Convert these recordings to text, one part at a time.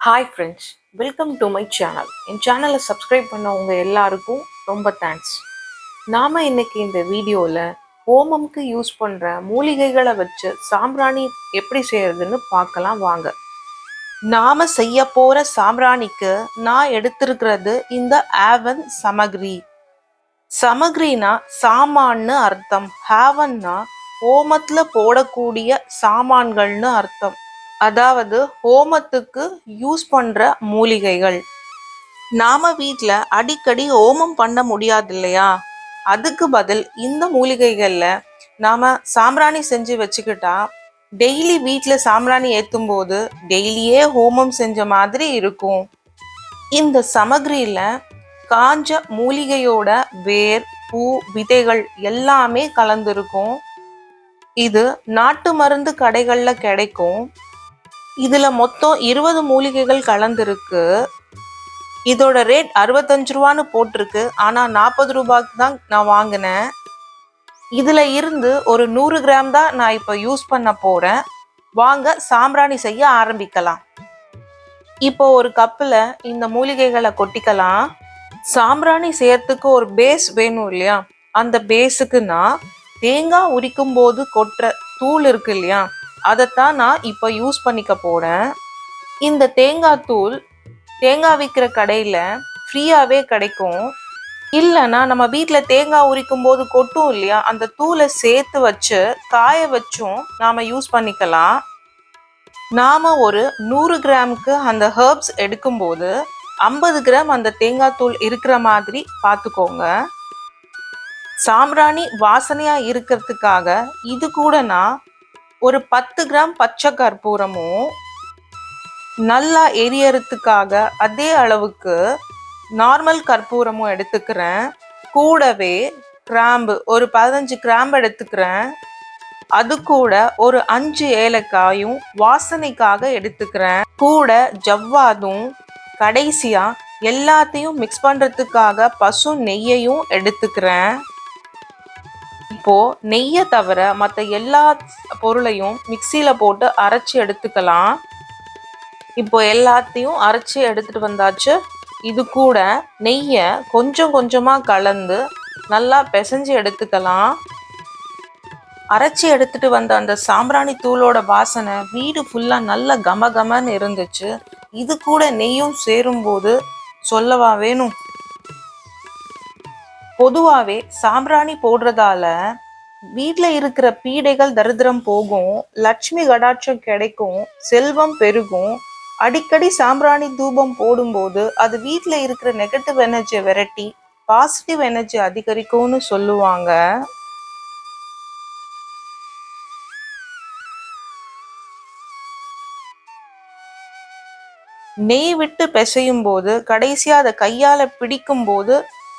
Hi friends welcome to my channel என் சேனலை subscribe பண்ணவங்க எல்லாருக்கும் ரொம்ப தேங்க்ஸ் நாம் இன்னைக்கு இந்த வீடியோவில் ஹோமம்க்கு யூஸ் பண்ணுற மூலிகைகளை வச்சு சாம்பிராணி எப்படி செய்யறதுன்னு பார்க்கலாம் வாங்க. நாம் செய்ய போகிற சாம்பிராணிக்கு நான் எடுத்திருக்கிறது இந்த ஆவன் சமக்ரி சமக்ரினா சாமான்னு அர்த்தம். ஹேவன்னா ஹோமத்தில் போடக்கூடிய சாமான்கள்னு அர்த்தம். அதாவது ஹோமத்துக்கு யூஸ் பண்ற மூலிகைகள். நாம வீட்டில் அடிக்கடி ஹோமம் பண்ண முடியாது இல்லையா அதுக்கு பதில் இந்த மூலிகைகளில் நாம சாம்பிராணி செஞ்சு வச்சுக்கிட்டா டெய்லி வீட்டில் சாம்பிராணி ஏற்றும் போது டெய்லியே ஹோமம் செஞ்ச மாதிரி இருக்கும். இந்த சமகிரியில் காஞ்ச மூலிகையோட வேர் பூ விதைகள் எல்லாமே கலந்துருக்கும். இது நாட்டு மருந்து கடைகளில் கிடைக்கும். இதில் மொத்தம் இருபது மூலிகைகள் கலந்துருக்கு. இதோட ரேட் அறுபத்தஞ்சு ரூபான்னு போட்டிருக்கு. ஆனால் நாற்பது ரூபாய்க்கு தான் நான் வாங்கினேன். இதில் இருந்து ஒரு நூறு கிராம் தான் நான் இப்போ யூஸ் பண்ண போகிறேன் வாங்க சாம்பிராணி செய்ய ஆரம்பிக்கலாம். இப்போ ஒரு கப்பில் இந்த மூலிகைகளை கொட்டிக்கலாம். சாம்பிராணி செய்யறதுக்கு ஒரு பேஸ் வேணும் இல்லையா? அந்த பேஸுக்கு நான் தேங்காய் உரிக்கும் போது கொட்டுற தூள் இருக்கு இல்லையா? அதைத்தான் நான் இப்போ யூஸ் பண்ணிக்க போகிறேன் இந்த தேங்காய் தூள் தேங்காய் விற்கிற கடையில் ஃப்ரீயாகவே கிடைக்கும். இல்லைன்னா நம்ம வீட்டில் தேங்காய் உரிக்கும் போது கொட்டும் இல்லையா? அந்த தூளை சேர்த்து வச்சு காய வச்சும் நாம் யூஸ் பண்ணிக்கலாம். நாம் ஒரு நூறு கிராமுக்கு அந்த ஹெர்ப்ஸ் எடுக்கும்போது ஐம்பது கிராம் அந்த தேங்காய் தூள் இருக்கிற மாதிரி பார்த்துக்கோங்க. சாம்பிராணி வாசனையாக இருக்கிறதுக்காக இது கூட நான் ஒரு பத்து கிராம் பச்சை கற்பூரமும் நல்லா எரியறதுக்காக அதே அளவுக்கு நார்மல் கற்பூரமும் எடுத்துக்கிறேன். கூடவே கிராம்பு ஒரு பதினஞ்சு கிராம்பு எடுத்துக்கிறேன். அது கூட ஒரு அஞ்சு ஏலக்காயும் வாசனைக்காக எடுத்துக்கிறேன். கூட ஜவ்வாதும் கடைசியா எல்லாத்தையும் மிக்ஸ் பண்ணுறதுக்காக பசு நெய்யையும் எடுத்துக்கிறேன். இப்போ நெய்யை தவிர மற்ற எல்லா பொருளையும் மிக்சியில போட்டு அரைச்சி எடுத்துக்கலாம். இப்போ எல்லாத்தையும் அரைச்சி எடுத்துட்டு வந்தாச்சு. இது கூட நெய்யை கொஞ்சம் கொஞ்சமாக கலந்து நல்லா பிசைஞ்சு எடுத்துக்கலாம். அரைச்சி எடுத்துட்டு வந்த அந்த சாம்பிராணி தூளோட வாசனை வீடு ஃபுல்லாக நல்ல கம கமன்னு இருந்துச்சு. இது கூட நெய்யும் சேரும்போது சொல்லவா வேணும்? பொதுவாகவே சாம்பிராணி போடுறதால வீட்டில் இருக்கிற பீடைகள் தரித்திரம் போகும் லட்சுமி கடாட்சம் கிடைக்கும் செல்வம் பெருகும். அடிக்கடி சாம்பிராணி தூபம் போடும்போது அது வீட்டில் இருக்கிற நெகட்டிவ் எனர்ஜியை விரட்டி பாசிட்டிவ் எனர்ஜி அதிகரிக்கும்னு சொல்லுவாங்க. நெய் விட்டு பிசையும் போது கடைசியாக அதை கையால் பிடிக்கும் போது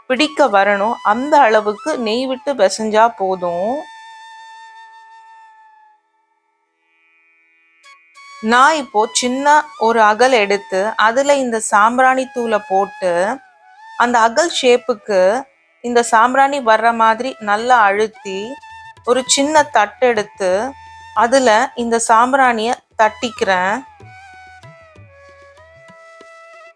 பிடிக்க வரணும். அந்த அளவுக்கு நெய் விட்டு பிசைஞ்சா போதும். நான் இப்போ சின்ன ஒரு அகல் எடுத்து அதுல இந்த சாம்பிராணி தூளை போட்டு அந்த அகல் ஷேப்புக்கு இந்த சாம்பிராணி வர்ற மாதிரி நல்லா அழுத்தி ஒரு சின்ன தட்டு எடுத்து அதுல இந்த சாம்பிராணியை தட்டிக்கிறேன்.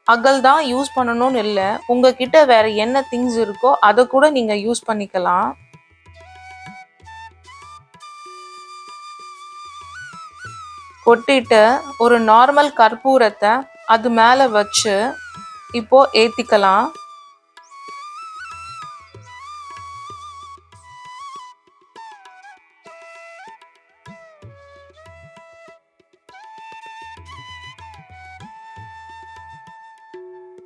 அகல் தான் யூஸ் பண்ணணும்னு இல்லை. உங்ககிட்ட வேற என்ன திங்ஸ் இருக்கோ அதை கூட நீங்க யூஸ் பண்ணிக்கலாம். கொட்டிட்டு ஒரு நார்மல் கற்பூரத்தை அது மேலே வச்சு இப்போ ஏற்றிக்கலாம்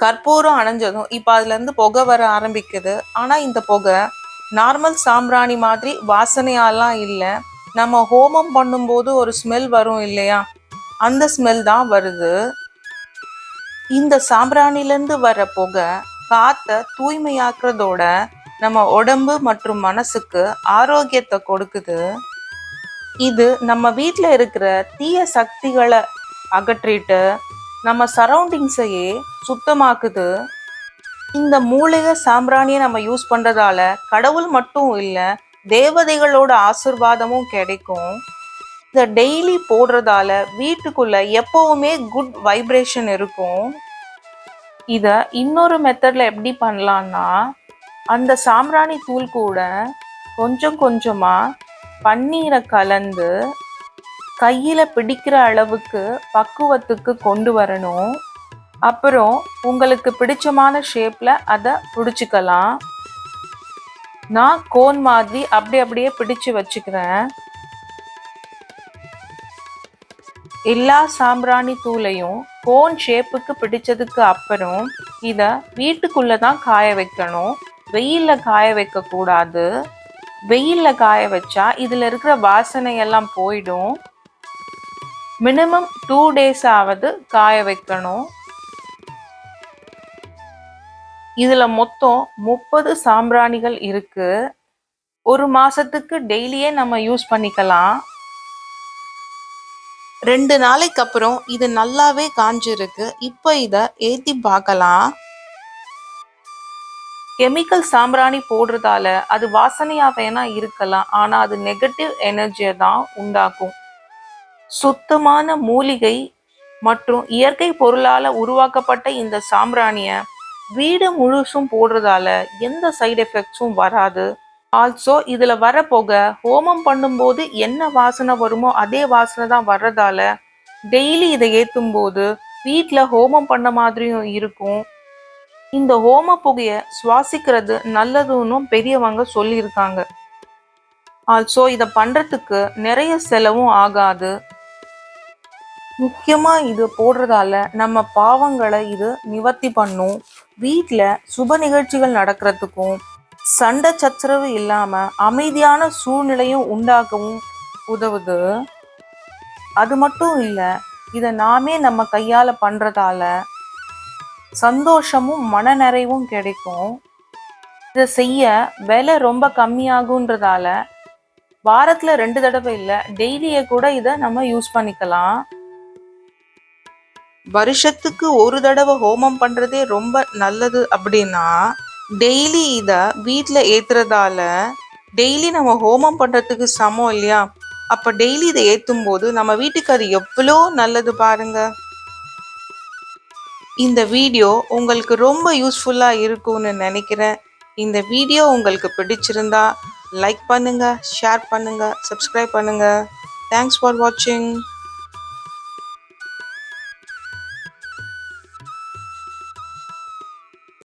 கற்பூரம் அணைஞ்சதும் இப்போ அதுலேருந்து புகை வர ஆரம்பிக்குது. ஆனால் இந்த புகை நார்மல் சாம்பிராணி மாதிரி வாசனையாலாம் இல்லை. நம்ம ஹோமம் பண்ணும்போது ஒரு ஸ்மெல் வரும் இல்லையா? அந்த ஸ்மெல் தான் வருது. இந்த சாம்பிராணிலேருந்து வர புகை காற்றை தூய்மையாக்குறதோட நம்ம உடம்பு மற்றும் மனசுக்கு ஆரோக்கியத்தை கொடுக்குது. இது நம்ம வீட்டில் இருக்கிற தீய சக்திகளை அகற்றிட்டு நம்ம சரௌண்டிங்ஸையே சுத்தமாக்குது. இந்த மூலிகை சாம்பிராணியை நம்ம யூஸ் பண்ணுறதால கடவுள் மட்டும் இல்லை தேவதைகளோட ஆசிர்வாதமும் கிடைக்கும். இதை டெய்லி போடுறதால வீட்டுக்குள்ள எப்பவுமே குட் வைப்ரேஷன் இருக்கும். இதை இன்னொரு மெத்தடில் எப்படி பண்ணலான்னா அந்த சாம்பிராணி தூள் கூட கொஞ்சம் கொஞ்சமாக பன்னீரை கலந்து கையில் பிடிக்கிற அளவுக்கு பக்குவத்துக்கு கொண்டு வரணும். அப்புறம் உங்களுக்கு பிடிச்சமான ஷேப்பில் அதை பிடிச்சிக்கலாம். நான் கோன் மாதிரி அப்படி அப்படியே பிடிச்சு வச்சுக்கிறேன். எல்லா சாம்பிராணி தூளையும் கோன் ஷேப்புக்கு பிடிச்சதுக்கு அப்புறம் இதை வீட்டுக்குள்ளே தான் காய வைக்கணும். வெயிலில் காய வைக்கக்கூடாது வெயிலில் காய வச்சா இதில் இருக்கிற வாசனை எல்லாம் போயிடும். மினிமம் டூ டேஸ் ஆவது காய வைக்கணும். இதில் மொத்தம் முப்பது சாம்பிராணிகள் இருக்கு. ஒரு மாசத்துக்கு டெய்லியே நம்ம யூஸ் பண்ணிக்கலாம். ரெண்டு நாளைக்கு அப்புறம் இது நல்லாவே காஞ்சிருக்கு. இப்போ இதை ஏற்றி பார்க்கலாம் கெமிக்கல் சாம்பிராணி போடுறதால அது வாசனையாக வேணா இருக்கலாம். ஆனால் அது நெகட்டிவ் எனர்ஜியை தான் உண்டாக்கும். சுத்தமான மூலிகை மற்றும் இயற்கை பொருளால் உருவாக்கப்பட்ட இந்த சாம்பிராணிய வீடு முழுசும் போடுறதால எந்த சைடு எஃபெக்ட்ஸும் வராது. ஆல்சோ இதில் வர புகை ஹோமம் பண்ணும்போது என்ன வாசனை வருமோ அதே வாசனை தான் வர்றதால டெய்லி இதை ஏற்றும் போது வீட்டில் ஹோமம் பண்ண மாதிரியும் இருக்கும். இந்த ஹோம புகையை சுவாசிக்கிறது நல்லதுன்னு பெரியவங்க சொல்லியிருக்காங்க. ஆல்சோ இதை பண்ணுறதுக்கு நிறைய செலவும் ஆகாது. முக்கியமா இது போடுறதால நம்ம பாவங்களை இது நிவர்த்தி பண்ணும். வீட்டில் சுப நிகழ்ச்சிகள் நடக்கிறதுக்கும் சண்டை சச்சரவு இல்லாம அமைதியான சூழ்நிலையும் உண்டாக்கவும் உதவுது. அது மட்டும் இல்லை இதை நாமே நம்ம கையால பண்றதால சந்தோஷமும் மனநிறைவும் கிடைக்கும். இதை செய்ய விலை ரொம்ப கம்மியாகுன்றதால வாரத்தில் ரெண்டு தடவை இல்லை டெய்லியே கூட இதை நம்ம யூஸ் பண்ணிக்கலாம். வருஷத்துக்கு ஒரு தடவை ஹோமம் பண்ணுறதே ரொம்ப நல்லது அப்படின்னா டெய்லி இதை வீட்டில் ஏற்றுறதால டெய்லி நம்ம ஹோமம் பண்ணுறதுக்கு சமம் இல்லையா? அப்போ டெய்லி இதை ஏற்றும் போது நம்ம வீட்டுக்கு அது எவ்வளோ நல்லது பாருங்க. இந்த வீடியோ உங்களுக்கு ரொம்ப யூஸ்ஃபுல்லாக இருக்கும்னு நினைக்கிறேன். இந்த வீடியோ உங்களுக்கு பிடிச்சிருந்தா லைக் பண்ணுங்கள் ஷேர் பண்ணுங்கள் சப்ஸ்கிரைப் பண்ணுங்கள் தேங்க்ஸ் ஃபார் வாட்சிங்